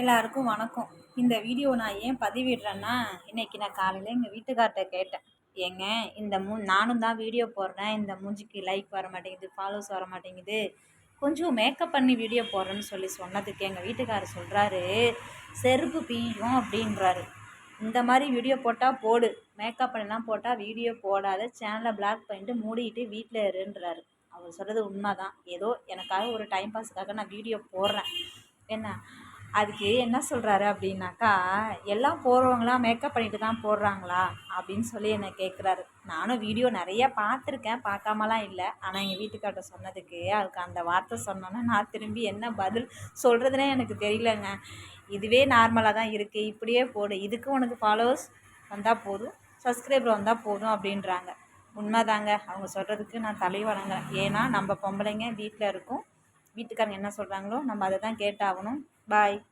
எல்லாருக்கும் வணக்கம். இந்த வீடியோ நான் ஏன் பதிவிடுறேன்னா இன்றைக்கி நான் காலையில் எங்கள் வீட்டுக்கார்ட்ட கேட்டேன். ஏங்க இந்த மூ நானும் தான் வீடியோ போடுறேன். இந்த மூஞ்சிக்கு லைக் வர மாட்டேங்குது ஃபாலோஸ் வர மாட்டேங்குது. கொஞ்சம் மேக்கப் பண்ணி வீடியோ போடுறேன்னு சொல்லி சொன்னதுக்கு எங்கள் வீட்டுக்காரர் சொல்கிறாரு செருப்பு பீயும் அப்படின்றாரு. இந்த மாதிரி வீடியோ போட்டால் போடு. மேக்கப் பண்ணலாம் போட்டால் வீடியோ போடாத. சேனலை பிளாக் பண்ணிட்டு மூடிட்டு வீட்டில் இருன்றாரு. அவர் சொல்கிறது உண்மை தான் ஏதோ எனக்காக ஒரு டைம் பாஸுக்காக நான் வீடியோ போடுறேன். என்ன? அதுக்கு என்ன சொல்கிறாரு அப்படின்னாக்கா எல்லாம் போடுறவங்களாம் மேக்கப் பண்ணிட்டு தான் போடுறாங்களா? அப்படின்னு சொல்லி என்னை கேட்குறாரு நானும் வீடியோ நிறைய பார்த்துருக்கேன் பார்க்காமலாம் இல்லை. ஆனால் எங்கள் வீட்டுக்கார்ட்ட சொன்னதுக்கு அதுக்கு அந்த வார்த்தை சொன்னோன்னா நான் திரும்பி என்ன பதில் சொல்கிறதுனே எனக்கு தெரியலங்க. இதுவே நார்மலாக தான் இருக்குது இப்படியே போடு. இதுக்கு உனக்கு ஃபாலோவர்ஸ் வந்தால் போதும். சப்ஸ்கிரைபர் வந்தால் போதும் அப்படின்றாங்க. உண்மைதாங்க. அவங்க சொல்கிறதுக்கு நான் தலை வணங்குறேன். ஏன்னா நம்ம பொம்பளைங்க வீட்டில் இருக்கோம். வீட்டுக்காரங்க என்ன சொல்கிறாங்களோ நம்ம அதை தான் கேட்டாகணும். Bye.